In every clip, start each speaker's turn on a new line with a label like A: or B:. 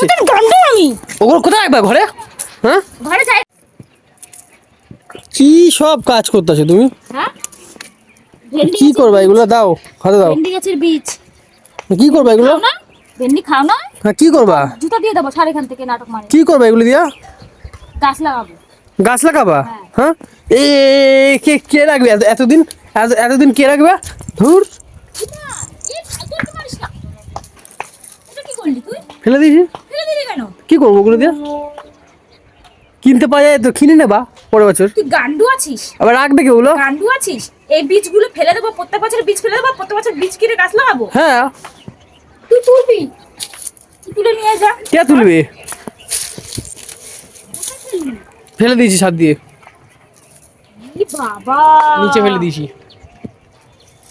A: যাচ্ছে
B: আমি।
A: ওগুলো কোথায় রাখবা? ঘরে? হ্যাঁ?
B: ঘরে যাই।
A: কি সব কাজ করতেছো তুমি?
B: হ্যাঁ?
A: কি করবা? এগুলো দাও হাতে দাও।
B: ভেন্ডি গাছের বীজ।
A: কি করবা এগুলো?
B: ভেন্ডি খাও না?
A: হ্যাঁ কি করবা?
B: জুতা দিয়ে দেবো সার এখান থেকে নাটক মারে।
A: কি করবা এগুলো দিয়া?
B: গাছ লাগাবো।
A: গাছ লাগাবা?
B: হ্যাঁ।
A: হ্যাঁ? এ কে কে রাখবে? এতদিন এত- এতদিন কে রাখবে? ধুর। ফেলে দিয়েছি
B: দিলি কেন?
A: কি করব ওগুলো দিয়ে? কিনতে পাওয়া যায় তো কিনে নেবা পরের বছর।
B: তুই গান্ডু আছিস?
A: আবার রাখবে কি ওগুলো।
B: গান্ডু আছিস? এই বীজগুলো ফেলে দেবো প্রত্যেক বছর বীজ ফেলে দেবো প্রত্যেক বছর বীজ কিনে গাছ লাগাবো?
A: হ্যাঁ।
B: তুই তুলবি? তুই তুলে নিয়ে যা।
A: কে তুলবে? ফেলে দিয়েছি ছাদ দিয়ে।
B: বাবা।
A: নিচে ফেলে দিয়েছি।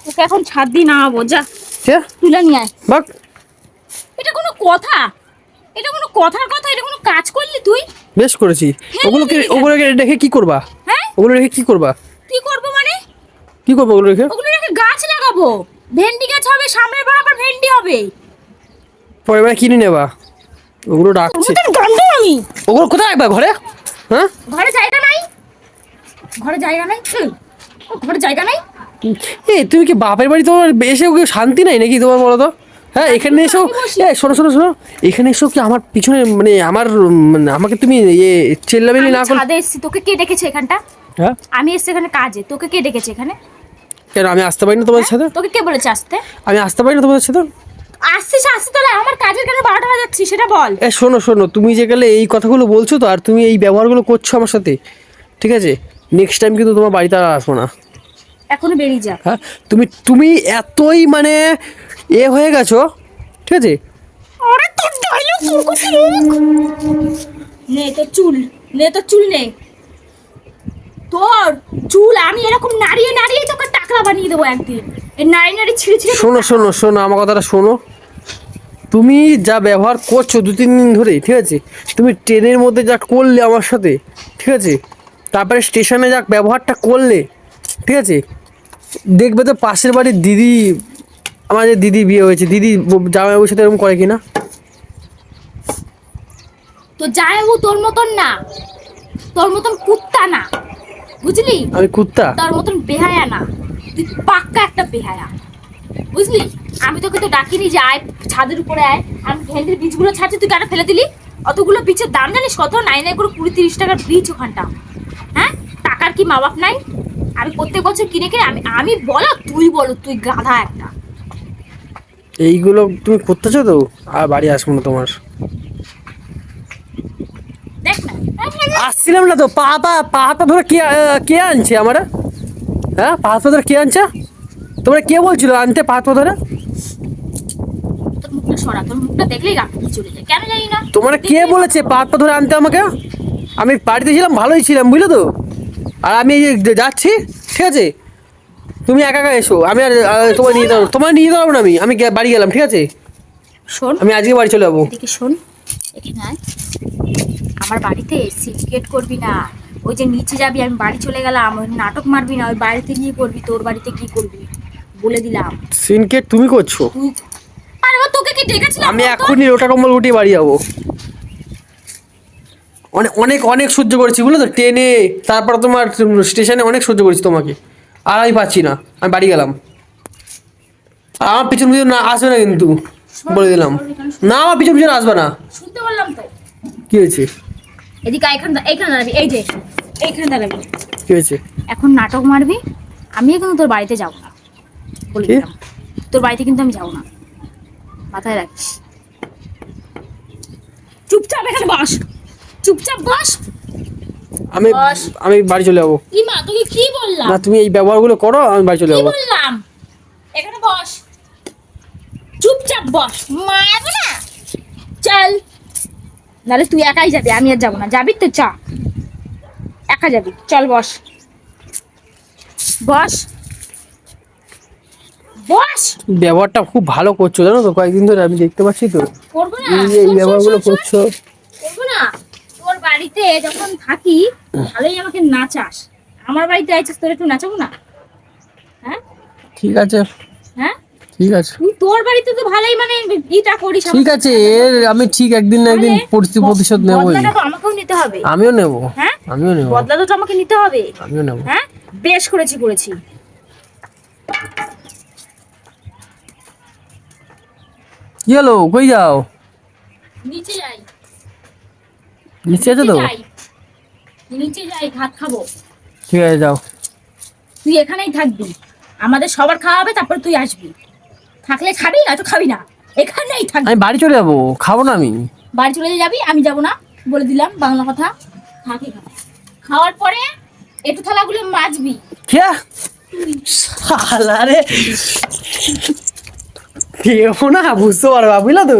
B: তোকে এখন ছাদ দিয়ে নামাবো যা।
A: সে
B: তুলে নিয়ে আয়।
A: বাক।
B: এটা কোনো কথা? এটা কোনো কথার কথা এটা কোনো কাজ করলি তুই?
A: বেশ করেছি। ওগুলোকে
B: কেন?
A: ওগুলোকে রেখে কি করবা?
B: হ্যাঁ?
A: ওগুলো রেখে কি করবা?
B: কি করব মানে?
A: কি করব ওগুলো রেখে?
B: ওগুলো রেখে গাছ লাগাবো। ভেন্ডি গাছ হবে সামনের বার আবার ভেন্ডি হবে।
A: পরের বার কিনে নেবা। ওগুলো
B: গন্ধ আমি।
A: ওগুলো কোথায় রাখবা ঘরে? হ্যাঁ?
B: ঘরে জায়গা নাই। ঘরে জায়গা নাই? ঘরে জায়গা নাই?
A: এই তুমি কি বাপের বাড়ি তোমার এসে শান্তি নাই নাকি তোমার বলো তো? হ্যাঁ এখানে এসো। এ শোনো শোনো শোনো। এখানে এসো কি আমার পিছনে মানে আমার মানে আমাকে তুমি ইয়ে চেল্লাবেলি না করো
B: ছাদে এসেছি তোকে কে ডেকেছে এখানটা?
A: হ্যাঁ?
B: আমি এসেছি এখানে কাজে তোকে কে ডেকেছে এখানে?
A: কেন আমি আসতে পারি না তোমাদের সাথে?
B: তোকে কে বলেছে আসতে?
A: আমি আসতে পারি না তোমাদের সাথে?
B: আসছিস আসতে তাহলে আমার কাজের কেন বারোটা বাজাচ্ছি সেটা বল।
A: এ শোনো শোনো তুমি যে গেলে এই কথাগুলো বলছো তো আর তুমি এই ব্যবহারগুলো করছ আমার সাথে ঠিক আছে? নেক্সট টাইম কিন্তু তোমার বাড়িতে আর আসব না।
B: এখনও বেরিয়ে যা।
A: হ্যাঁ? তুমি তুমি এতই মানে এ হয়ে গেছো? ঠিক আছে?
B: আরে তোর ডায়লগ কথা নে তোর চুল। নে তোর চুল নে। তোর চুল আমি এরকম নাড়িয়ে নাড়িয়ে তোকে টাকলা বানিয়ে দেবো একদিন। এই নাড়িয়ে নাড়িয়ে ছিঁড়ে ছিঁড়ে
A: শোনো শোনো শোনো আমার কথাটা শোনো। তুমি যা ব্যবহার করছ দু তিন দিন ধরে ঠিক আছে? তুমি ট্রেনের মধ্যে যা করলে আমার সাথে ঠিক আছে? তারপরে স্টেশনে যা ব্যবহারটা করলে ঠিক আছে? দেখবে তো পাশের বাড়ির দিদি আমার যে দিদি বিয়ে হয়েছে দিদি জামাইবাবুর সাথে এরকম করে কিনা?
B: তো হোক তোর মতন না। তোর মতন কুত্তা না। বুঝলি?
A: আমি কুত্তা?
B: তোর মতন বেহায়া না। তুই পাক্কা একটা বেহায়া। বুঝলি? আমি তোকে তো ডাকিনি যে আয় ছাদের উপরে আয়। আমি ভেন্ডির বীজগুলো ছাড়ছি তুই কেন ফেলে দিলি? অতগুলো বীজের দাম জানিস কত? নাই নাই করে কুড়ি তিরিশ টাকার বীজ ওখানটা। হ্যাঁ? টাকার কি মা বাপ নাই? আমি প্রত্যেক বছর কিনে কিনে আমি আমি বলো তুই বলো তুই গাধা একটা।
A: এইগুলো তুমি করতেছো তো? আর বাড়ি আসব না তোমার। আসছিলাম না তো পা পা পা ধরে কে কে আনছে আমার? হ্যাঁ পা ধরে কে আনছে? তোমরা কে বলছিল আনতে পা ধরে? তোমরা কে বলেছে পা হাতটা ধরে আনতে আমাকে? আমি বাড়িতে ছিলাম ভালোই ছিলাম বুঝলে তো? আর আমি যাচ্ছি ঠিক আছে? তুমি একা একা এসো আমি আর তোমার নিয়ে যাব তোমার নিয়ে যাব না আমি আমি বাড়ি গেলাম ঠিক আছে?
B: শোন।
A: আমি আজকে বাড়ি চলে যাব।
B: এদিকে শোন এখানে আয়। আমার বাড়িতে সিনক্রেট করবি না। ওই যে নিচে যাবি আমি বাড়ি চলে গেলাম ওই নাটক মারবি না ওই বাড়িতে গিয়ে করবি তোর বাড়িতে কি করবি বলে দিলাম।
A: সিনকেট তুমি করছ?
B: তুই আরে বাবা, তোকে কি ডেকেছিলাম
A: আমি? এখনই ওটা কম্বল উঠিয়ে বাড়ি যাব। অনেক অনেক অনেক সহ্য করেছি বুঝলো তো? ট্রেনে তারপর তোমার স্টেশনে অনেক সহ্য করেছি তোমাকে। আর আমি পাচ্ছি না। আমি বাড়ি গেলাম। আর আমার পিছন পিছন না আসবে না কিন্তু বলে দিলাম। না আমার পিছন পিছন আসবে না।
B: শুনতে বললাম তো।
A: কি হয়েছে?
B: এদিকে এখানে এইখানে দাঁড়াবি এই যে এইখানে দাঁড়াবি।
A: কি হয়েছে?
B: এখন নাটক মারবি আমি কিন্তু তোর বাড়িতে যাব না। বলে দিলাম। তোর বাড়িতে কিন্তু আমি যাব না। মাথায় রাখিস। চুপচাপ এখানে বস। চুপচাপ বস।
A: আমি। আমি বাড়ি চলে যাব।
B: কি মা তোকে কি বললাম?
A: না তুমি এই ব্যবহারগুলো করো আমি বাড়ি চলে যাব।
B: বললাম? এখানে বস। চুপচাপ বস। মারবো না? চল। নাহলে তুই একাই যাবি আমি আর যাব না। যাবি তো চা। একা যাবি। চল বস। বস। বস!
A: ব্যবহারটা খুব ভালো করছ জানো তো? কয়েকদিন ধরে আমি দেখতে পাচ্ছি তো।
B: করব না?
A: এই ব্যবহারগুলো। করছ।
B: বাড়িতে যখন থাকি ভালোই আমাকে নাচাস। আমার বাড়িতে আইছিস তোর একটু নাচাবো না? হ্যাঁ?
A: ঠিক আছে।
B: হ্যাঁ?
A: ঠিক আছে।
B: তোর বাড়িতে তো ভালোই মানে ইটা করিস
A: ঠিক আছে এর আমি ঠিক একদিন না একদিন পরিস্থিতি প্রতিশোধ নেবই।
B: আমাকেও নিতে হবে।
A: আমিও নেব।
B: হ্যাঁ?
A: আমিও নেব।
B: বদলাটা তো আমাকে নিতে হবে।
A: আমিও নেব।
B: হ্যাঁ? বেশ করেছি করেছি।
A: হলো? কই যাও
B: নিচে যাই
A: নিচে আছে তো
B: নিচে যাই ভাত খাব।
A: ঠিক আছে যাও।
B: তুই এখানেই থাকবি। আমাদের সবার খাওয়া হবে তারপর তুই আসবি। থাকলে খাবি না তো খাবি না। এখানেই থাকবি।
A: আমি বাড়ি চলে যাব খাব না আমি।
B: বাড়ি চলে যাবি আমি যাব না বলে দিলাম বাংলা কথা। থাকি। খাওয়ার পরে একটু থালাগুলো মাজবি।
A: কে? শালা রে। কেউ না বুঝতে পারবা বুঝলা তো?